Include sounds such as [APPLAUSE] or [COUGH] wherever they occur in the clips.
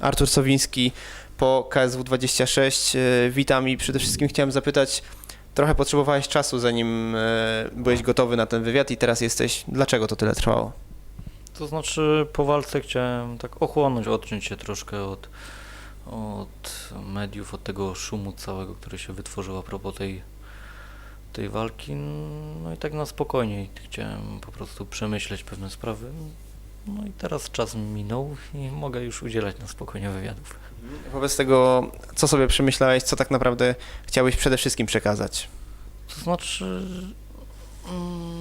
Artur Sowiński po KSW 26. E, Witam i przede wszystkim chciałem zapytać, trochę potrzebowałeś czasu zanim e, byłeś gotowy na ten wywiad i teraz jesteś. Dlaczego to tyle trwało? To znaczy po walce chciałem tak ochłonąć, odciąć się troszkę od, od mediów, od tego szumu całego, który się wytworzył a propos tej, tej walki. No i tak na spokojniej chciałem po prostu przemyśleć pewne sprawy. No i teraz czas minął i mogę już udzielać na spokojnie wywiadów. Wobec tego, co sobie przemyślałeś, co tak naprawdę chciałeś przede wszystkim przekazać? To znaczy... Mm,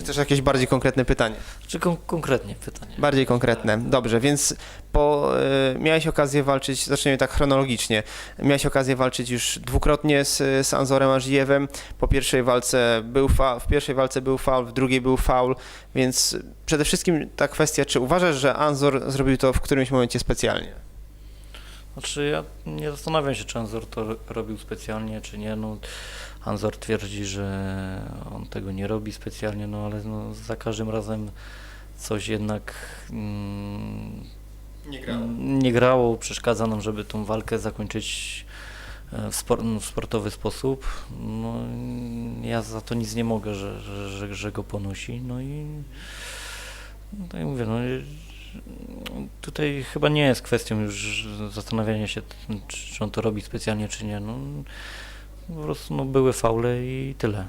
Czy też jakieś bardziej konkretne pytanie? czy kon- konkretnie pytanie? Bardziej konkretne. Dobrze, więc po, e, miałeś okazję walczyć, zacznijmy tak chronologicznie, miałeś okazję walczyć już dwukrotnie z, z Anzorem Ażijewem. Po pierwszej walce był fa- w pierwszej walce był faul, w drugiej był faul, więc przede wszystkim ta kwestia, czy uważasz, że Anzor zrobił to w którymś momencie specjalnie? Znaczy ja nie zastanawiam się, czy Anzor to ro- robił specjalnie, czy nie. No, Anzor twierdzi, że on tego nie robi specjalnie, no ale no, za każdym razem coś jednak mm, Nie nie grało, przeszkadza nam, żeby tą walkę zakończyć e, w, no, w sportowy sposób. No, ja za to nic nie mogę, że, że, że, go ponosi. No i no, tak jak mówię, no, tutaj chyba nie jest kwestią już zastanawiania się, czy, czy on to robi specjalnie, czy nie. No, po prostu no, były faule i tyle.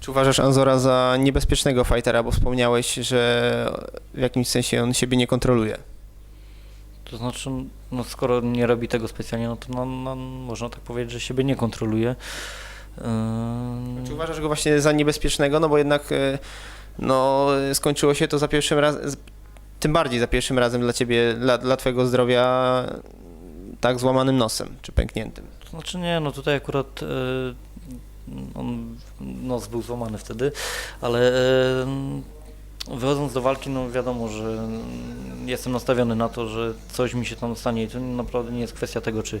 Czy uważasz Anzora za niebezpiecznego fightera, bo wspomniałeś, że w jakimś sensie on siebie nie kontroluje? To znaczy, no skoro nie robi tego specjalnie, no to no, no, można tak powiedzieć, że siebie nie kontroluje. Ym, Czy uważasz go właśnie za niebezpiecznego, no bo jednak e, no, skończyło się to za pierwszym razem, tym bardziej za pierwszym razem dla ciebie, dla, dla twojego zdrowia tak złamanym nosem, czy pękniętym. Znaczy nie, no tutaj akurat e, on, nos był złamany wtedy, ale e, wychodząc do walki, no wiadomo, że jestem nastawiony na to, że coś mi się tam stanie i to naprawdę nie jest kwestia tego, czy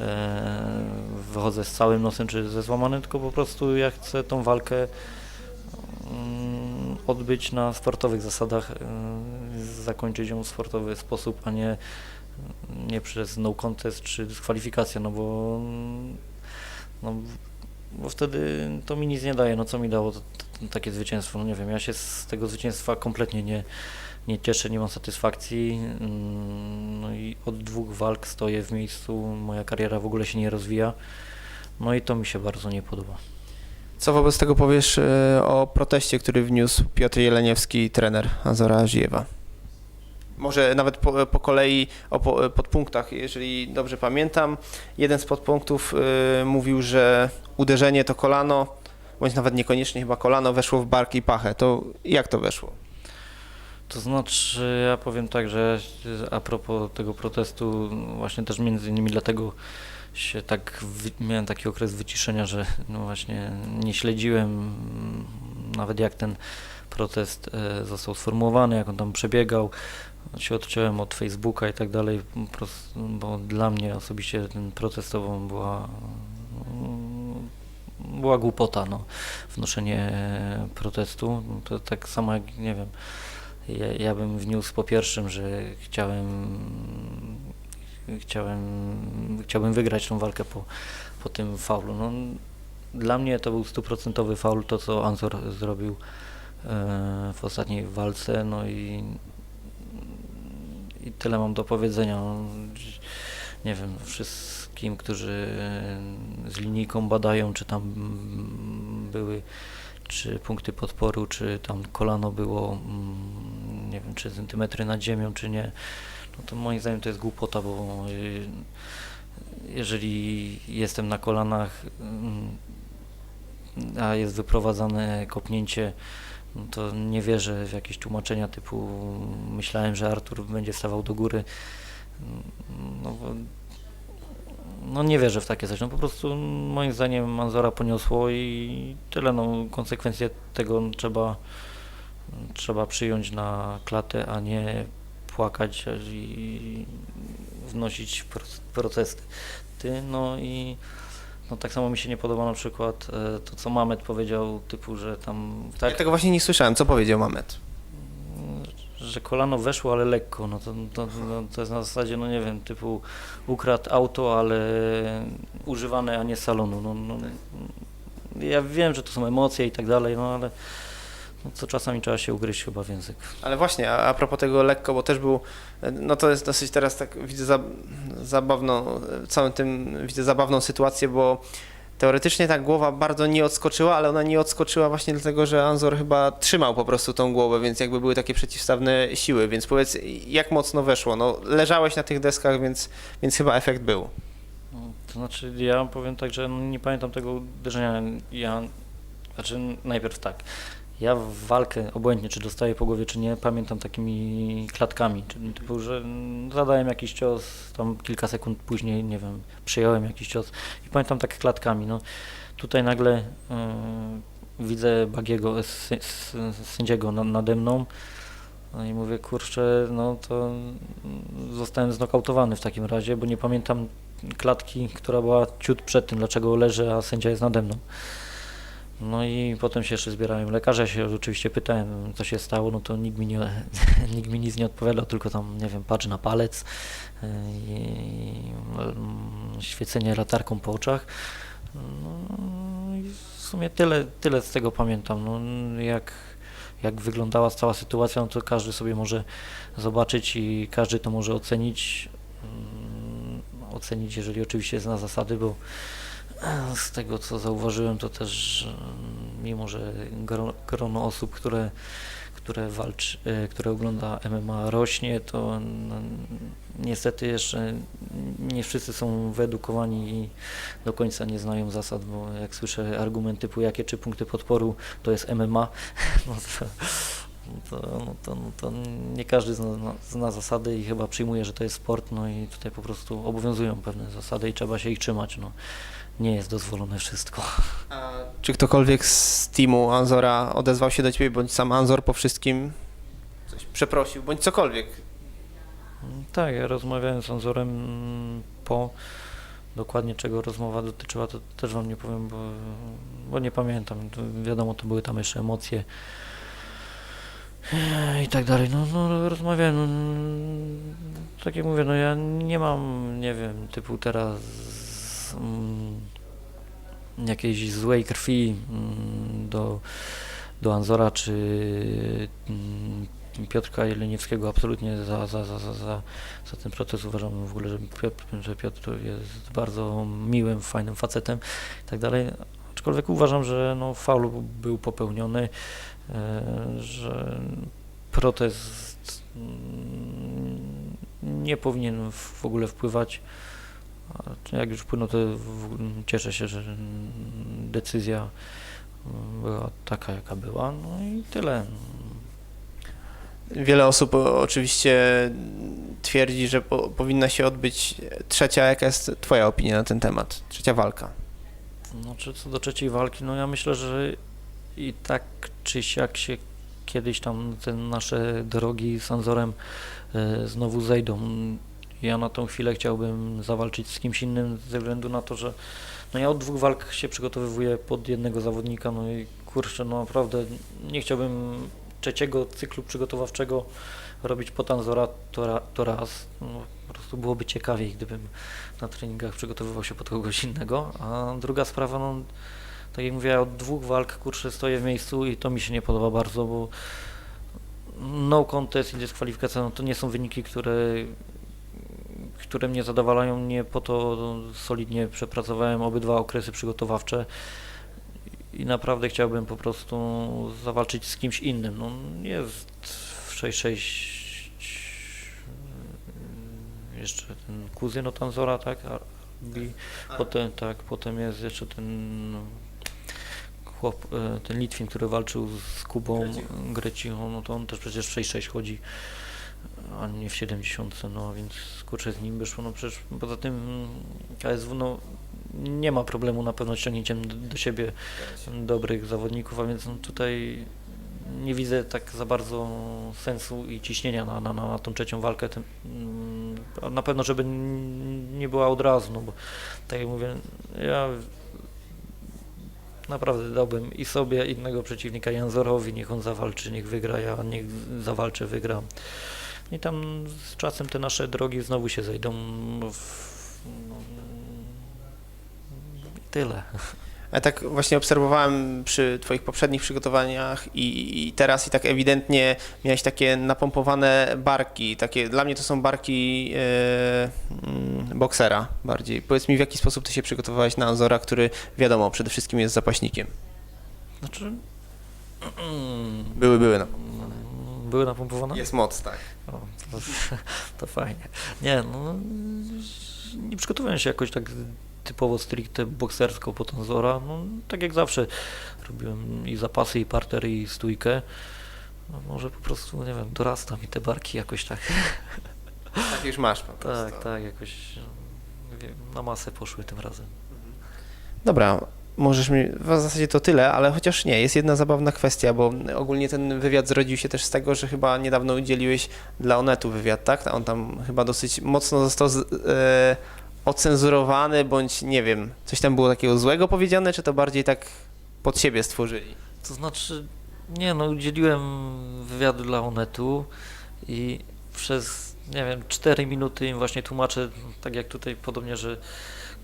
e, wychodzę z całym nosem, czy ze złamanym, tylko po prostu ja chcę tą walkę mm, odbyć na sportowych zasadach, zakończyć ją w sportowy sposób, a nie nie przez no contest czy dyskwalifikację, no bo no, bo wtedy to mi nic nie daje, no co mi dało to, to, takie zwycięstwo, no nie wiem, ja się z tego zwycięstwa kompletnie nie, nie cieszę, nie mam satysfakcji, mm, no i od dwóch walk stoję w miejscu, moja kariera w ogóle się nie rozwija, no i to mi się bardzo nie podoba. Co wobec tego powiesz e, o proteście, który wniósł Piotr Jeleniewski, trener Azora Ażijewa? Może nawet po, po kolei o po, podpunktach, jeżeli dobrze pamiętam. Jeden z podpunktów e, mówił, że uderzenie to kolano, bądź nawet niekoniecznie chyba kolano, weszło w bark i pachę. To jak to weszło? To znaczy, ja powiem tak, że a propos tego protestu, właśnie też między innymi dlatego się tak, miałem taki okres wyciszenia, że no właśnie nie śledziłem mm, nawet jak ten protest e, został sformułowany, jak on tam przebiegał. Się odciąłem od Facebooka i tak dalej, bo dla mnie osobiście ten protestową była była głupota, no, wnoszenie protestu. No To tak samo jak, nie wiem, ja, ja bym wniósł po pierwszym, że chciałem, chciałem, chciałbym wygrać tą walkę po, po tym faulu. No, dla mnie to był stuprocentowy faul, to co Anzor zrobił e, w ostatniej walce, no i tyle mam do powiedzenia. No, nie wiem, wszystkim, którzy z linijką badają, czy tam mm, były czy punkty podporu, czy tam kolano było, mm, nie wiem, czy centymetry nad ziemią, czy nie, no to moim zdaniem to jest głupota, bo y, jeżeli jestem na kolanach, mm, a jest wyprowadzane kopnięcie, to nie wierzę w jakieś tłumaczenia typu myślałem, że Artur będzie stawał do góry. No, no nie wierzę w takie coś. No po prostu moim zdaniem Manzora poniosło i tyle. No, konsekwencje tego trzeba, trzeba przyjąć na klatę, a nie płakać i wnosić pro- protesty. Ty, no i no tak samo mi się nie podoba na przykład e, to, co Mamet powiedział, typu, że tam Ja tak, tego właśnie nie słyszałem. Co powiedział Mamet? że kolano weszło, ale lekko. No to, to, no, to jest na zasadzie, no nie wiem, typu ukradł auto, ale używane, a nie z salonu. No, no, ja wiem, że to są emocje i tak dalej, no ale no, co czasami trzeba się ugryźć chyba w język. Ale właśnie, a, a propos tego lekko, bo też był, no to jest dosyć teraz tak, widzę za, zabawną, całym tym widzę zabawną sytuację, bo teoretycznie ta głowa bardzo nie odskoczyła, ale ona nie odskoczyła właśnie dlatego, że Anzor chyba trzymał po prostu tą głowę, więc jakby były takie przeciwstawne siły, więc powiedz, jak mocno weszło? No leżałeś na tych deskach, więc, więc chyba efekt był. No, To znaczy, ja powiem tak, że no, nie pamiętam tego uderzenia. Ja, znaczy, najpierw tak. Ja walkę, obojętnie czy dostaję po głowie, czy nie, pamiętam takimi klatkami. Czyli typu, że zadałem jakiś cios, tam kilka sekund później, nie wiem, przyjąłem jakiś cios i pamiętam tak klatkami. No, tutaj nagle y, widzę Bagiego, s- s- sędziego na- nade mną. No i mówię, kurczę, no to zostałem znokautowany w takim razie, bo nie pamiętam klatki, która była ciut przed tym, dlaczego leży, a sędzia jest nade mną. No i potem się jeszcze zbierałem lekarza, się oczywiście pytałem, co się stało, no to nikt mi, nie, [LAUGHS] nikt mi nic nie odpowiadał, tylko tam, nie wiem, patrz na palec yy, i mm, świecenie latarką po oczach. No i w sumie tyle, tyle z tego pamiętam. No, jak, jak wyglądała cała sytuacja, no to każdy sobie może zobaczyć i każdy to może ocenić. Mm, Ocenić, jeżeli oczywiście zna zasady, bo z tego co zauważyłem, to też mimo, że gro- grono osób, które, które walczy, e, które ogląda MMA rośnie, to niestety jeszcze nie wszyscy są wyedukowani i do końca nie znają zasad, bo jak słyszę argument typu jakie czy punkty podporu to jest MMA, [LAUGHS] no to, to, no to, no to nie każdy zna- zna zasady i chyba przyjmuje, że to jest sport, no i tutaj po prostu obowiązują pewne zasady i trzeba się ich trzymać. No. Nie jest dozwolone wszystko. Czy ktokolwiek z teamu Anzora odezwał się do ciebie, bądź sam Anzor po wszystkim coś przeprosił, bądź cokolwiek? Tak, ja rozmawiałem z Anzorem mm, po dokładnie czego rozmowa dotyczyła, to też wam nie powiem, bo, bo nie pamiętam. Wiadomo, to były tam jeszcze emocje i tak dalej. No, no rozmawiałem. No, tak jak mówię, no ja nie mam, nie wiem, typu teraz mm, jakiejś złej krwi mm, do, do Anzora czy mm, Piotrka Jeleniewskiego absolutnie za, za, za, za, za, za ten proces uważam w ogóle, że Piotr, że Piotr jest bardzo miłym, fajnym facetem i tak dalej. Aczkolwiek uważam, że no, faul był popełniony, e, że protest mm, nie powinien w ogóle wpływać. Jak już wpłynął, to cieszę się, że decyzja była taka, jaka była. No i tyle. Wiele osób oczywiście twierdzi, że po, powinna się odbyć trzecia. Jaka jest twoja opinia na ten temat? Trzecia walka. Znaczy, co do trzeciej walki, no ja myślę, że i tak czy siak się kiedyś tam te nasze drogi z Anzorem e, znowu zejdą. Ja na tą chwilę chciałbym zawalczyć z kimś innym ze względu na to, że no ja od dwóch walk się przygotowywuję pod jednego zawodnika, no i kurczę, no naprawdę nie chciałbym trzeciego cyklu przygotowawczego robić pod Anzora to, to raz. No, po prostu byłoby ciekawiej, gdybym na treningach przygotowywał się pod kogoś innego. A druga sprawa, no tak jak mówię, od dwóch walk kurczę stoję w miejscu i to mi się nie podoba bardzo, bo no contest i dyskwalifikacja no to nie są wyniki, które które mnie zadowalają, nie po to solidnie przepracowałem obydwa okresy przygotowawcze i naprawdę chciałbym po prostu zawalczyć z kimś innym. No, jest w 6-6 jeszcze ten kuzyn od Anzora, tak? Arbi. Potem, tak, potem jest jeszcze ten chłop, e, ten Litwin, który walczył z Kubą Grecichą, no to on też przecież w 6-6 chodzi, a nie w 70, no więc kurczę z nim wyszło, no przecież poza tym KSW no nie ma problemu na pewno ściągnięciem do, do siebie dobrych zawodników, a więc no tutaj nie widzę tak za bardzo sensu i ciśnienia na, na, na, tą trzecią walkę. Tym, mm, na pewno, żeby nie była od razu, no bo tak jak mówię, ja naprawdę dałbym i sobie innego przeciwnika Janzorowi, niech on zawalczy, niech wygra, ja niech zawalczę, wygram. I tam z czasem te nasze drogi znowu się zejdą w... No, i tyle. Ja tak właśnie obserwowałem przy Twoich poprzednich przygotowaniach i, i teraz i tak ewidentnie miałeś takie napompowane barki. Takie, dla mnie to są barki e, mm, boksera bardziej. Powiedz mi, w jaki sposób Ty się przygotowywałeś na Anzora, który wiadomo, przede wszystkim jest zapaśnikiem. Znaczy... [CLEARS THROAT] Były, były. No. Były napompowane? Jest moc, tak. O, to, [LAUGHS] to fajnie. Nie, no nie przygotowałem się jakoś tak typowo stricte boksersko po Tanzora. No, tak jak zawsze robiłem i zapasy, i parter, i stójkę. No, może po prostu, nie wiem, dorasta mi te barki jakoś tak. Tak [LAUGHS] już masz po prostu. Tak, tak, jakoś no, wiem, na masę poszły tym razem. Dobra, możesz mi, w zasadzie to tyle, ale chociaż nie, jest jedna zabawna kwestia, bo ogólnie ten wywiad zrodził się też z tego, że chyba niedawno udzieliłeś dla Onetu wywiad, tak? On tam chyba dosyć mocno został z, e, ocenzurowany, bądź nie wiem, coś tam było takiego złego powiedziane, czy to bardziej tak pod siebie stworzyli? To znaczy, nie no, udzieliłem wywiadu dla Onetu i przez, nie wiem, 4 minuty im właśnie tłumaczę, tak jak tutaj podobnie, że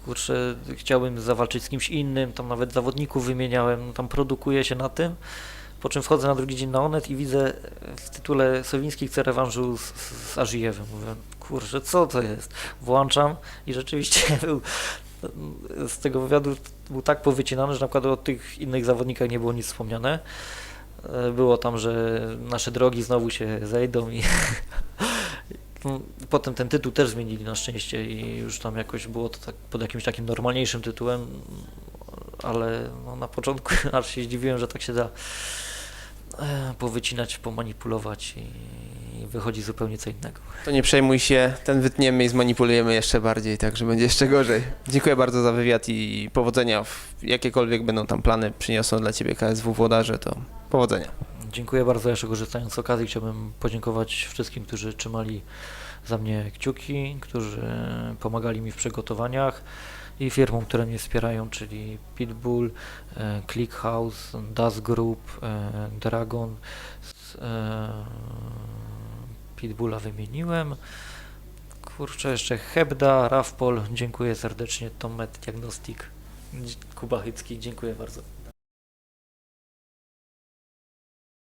kurczę, chciałbym zawalczyć z kimś innym, tam nawet zawodników wymieniałem, tam produkuję się na tym, po czym wchodzę na drugi dzień na Onet i widzę w tytule Sowiński chce rewanżu z, z Ażijewem. Mówię, kurczę, co to jest? Włączam i rzeczywiście [LAUGHS] był z tego wywiadu był tak powycinany, że na przykład o tych innych zawodnikach nie było nic wspomniane. E, Było tam, że nasze drogi znowu się zejdą i [LAUGHS] potem ten tytuł też zmienili na szczęście i już tam jakoś było to tak pod jakimś takim normalniejszym tytułem, ale no, na początku [LAUGHS] aż się zdziwiłem, że tak się da powycinać, pomanipulować i wychodzi zupełnie co innego. To nie przejmuj się, ten wytniemy i zmanipulujemy jeszcze bardziej, tak, że będzie jeszcze gorzej. Dziękuję bardzo za wywiad i powodzenia, w jakiekolwiek będą tam plany przyniosą dla Ciebie KSW Włodarze, to powodzenia. Dziękuję bardzo. Jeszcze korzystając z okazji chciałbym podziękować wszystkim, którzy trzymali za mnie kciuki, którzy pomagali mi w przygotowaniach i firmom, które mnie wspierają, czyli Pitbull, e, ClickHouse, Das Group, e, Dragon. E, Pitbulla wymieniłem. Kurczę, jeszcze Hebda, Rafpol, dziękuję serdecznie, Tomet Diagnostic, Kuba Chycki, dziękuję bardzo.